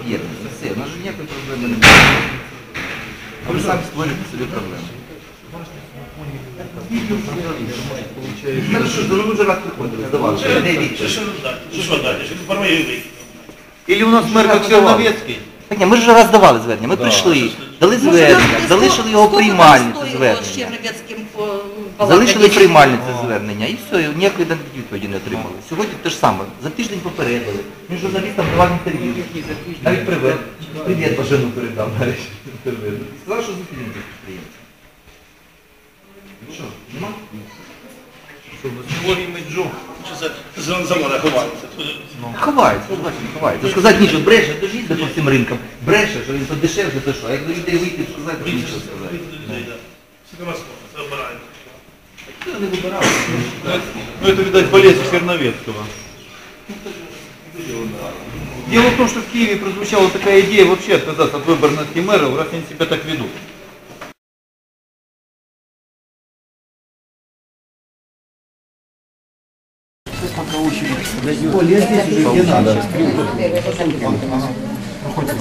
об'єднані. Все, у нас же ніякої проблеми немає. А ви самі створюєте собі проблеми. Хорошо, ну ви вже раз приходили, здавали. Де відповідь? Що далі? Що далі? Що формує Или у нас мер как Черновецкий? Так ні, ми ж вже раз давали звернення. Ми прийшли, дали звернення, залишили його приймальницю звернення. Залишили приймальницю звернення і все, і ніякої відповіді не отримали. Сьогодні те ж саме. За тиждень попередили. Він журналістам давав інтерв'ю. Навіть привет. Привіт Бажану передав навіть. Сказав, що зупинити підприємця. Ну що, нема? Що це за завода ховається? Ховається, бачите, ховається. Сказати нічого, бреше, то ж їздить по всім ринкам. Бреше, що він то дешевше, то що. А як до людей вийти, сказати, то нічого сказати. Це обираємо. Хто не вибирав? Ну это, видать, полез у Черновецкого. Дело в том, что в Киеве прозвучала такая идея вообще отказаться от выборности мэров, раз они себя так ведут.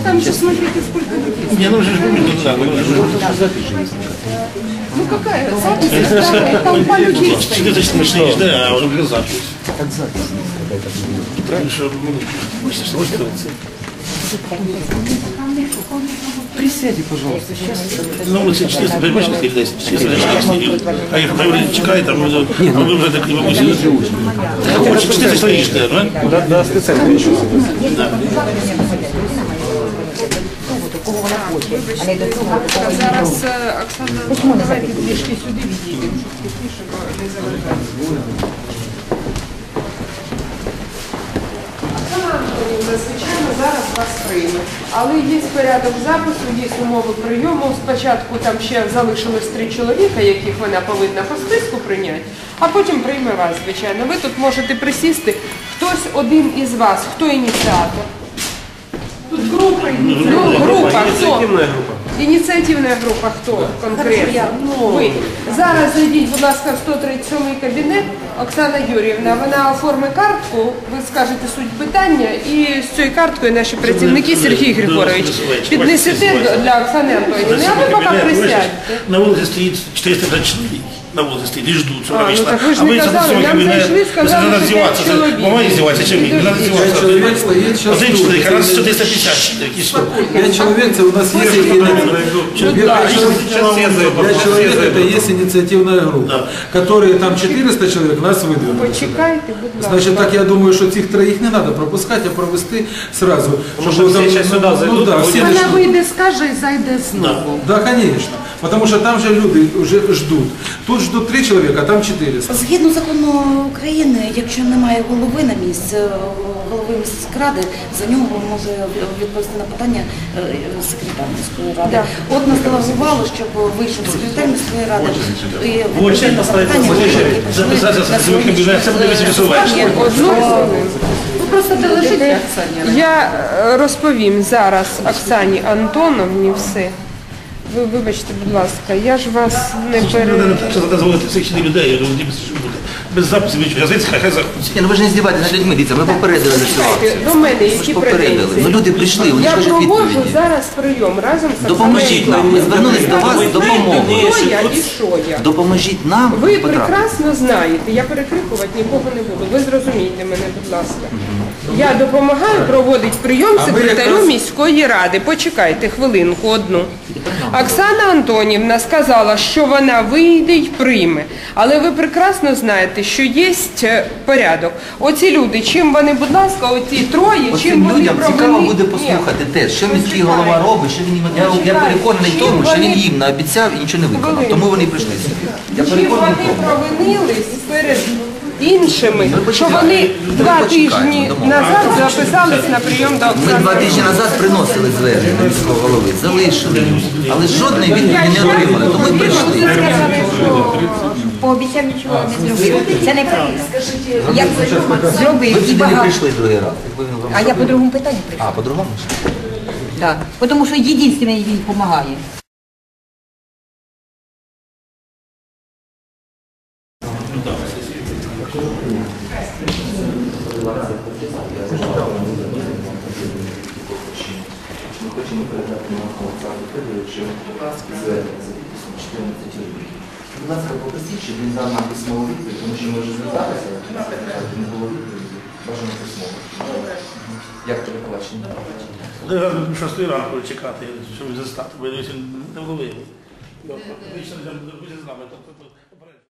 Там же смотрите, сколько людей. Не, ну вже ж Ну какая запись, да, толпа людей Чи стоит. ти смішний жде, а вже вже запис. Як запис? Правильно, що ну, бачите, що ось це. Присядьте, пожалуйста. На вулиці 400, ви бачите, скільки десь 400. А їх говорили, чекай, там, а ви вже так не бабусі. Хоче 400 чоловік правильно? Да, да, специально еще Зараз е, Оксана, давайте трішки сюди відійдемо, щоб тихіше, бо не заважає. Оксана Антонівна, звичайно, зараз вас прийме. Але є порядок запису, є умови прийому. Спочатку там ще залишилось три чоловіка, яких вона повинна по списку прийняти, а потім прийме вас, звичайно. Ви тут можете присісти. Хтось один із вас, хто ініціатор? Тут група, ну, група, хто? Ініціативна група хто конкретно? Ви. Зараз зайдіть, будь ласка, в 137 кабінет. Оксана Юрівна, вона оформить картку, ви скажете суть питання, і з цією карткою наші працівники Сергій Григорович піднесете для Оксани Антонівни, а ви поки присядьте. На вулиці стоїть 450 чоловік На вулиці стоїть і ждуть, що А, вона ну вийшла. так ви ж не за казали, свій нам кабінет. зайшли, сказали, Треба що здіватися. п'ять чоловік. Мама здівається, чим ні? Треба здіватися. Человек стоит сейчас. Один чоловік, а нас 450 чоловік. І що? Пять человек, это у нас есть Пять человек это есть инициативная группа, которые там 400 человек нас выдвинули. Почекайте, будь ласка. Значит, так я думаю, что этих троих не надо пропускать, а провести сразу. Чтобы там, ну, да, все Вона начнут. вийде, скаже і зайде знову. Да, конечно. Потому что там же люди уже ждут. Тут ждут три человека, а там 400. Згідно закону України, якщо немає голови на місці, е, голови міськради, за нього може відповісти на питання е, секретар міської ради. Да. От нас делегувало, щоб вийшов секретар міської ради і відповів на які просто Я е, розповім зараз Оксані Антоновні все. Ви вибачте, будь ласка, я ж вас не пере... Дозволити людей, я думаю, що буде. Без записів нічого. Хай хай заходить. Ні, ну ви ж не здіваєтесь над людьми, дивіться, ми попередили за цю. До мене Ми ж які попередили. претензії? Ну люди прийшли, вони ж Я хочуть проводжу відповіді. зараз прийом разом з Допоможіть нам. Ми звернулись до вас з допомогою. Хто я і що я? Допоможіть нам Ви потрапити. прекрасно знаєте, я перекрикувати нікого не буду. Ви зрозумійте мене, будь ласка. Я допомагаю проводити прийом секретарю міської ради. Почекайте хвилинку одну. Оксана Антонівна сказала, що вона вийде й прийме. Але ви прекрасно знаєте, що є е, порядок. Оці люди, чим вони, будь ласка, оці троє, чим Оцим вони людям провели... цікаво буде послухати те, що міський Почекайте. голова робить, що він їм я, я переконаний Чим тому, що він вони- їм наобіцяв і нічого не виконав. Тому вони прийшли сюди. Я Чим переконаний вони тому. провинились перед іншими, що вони два тижні назад записались на прийом до Ми Оксани. два тижні назад приносили звернення до міського голови, залишили, але жодної відповіді не отримали, тому і прийшли. Пообіцяв нічого не зробив. Це неправда. Як Ви зробив і сюди не багато. прийшли другий раз. якби він вам А я по другому питанню прийшла. А, по-другому? Так. Тому що єдине він допомагає. Ми хочемо передати на Олександру Федоровичу за 14 років. Будь ласка, попросіть, щоб він дав нам письмову відповідь, тому що ми вже зверталися, не було відповіді. Бажано письмово. Як тебе побачення? Шостої ранку чекати, щоб застати, бо я не вловив. Вічно з нами. тобто,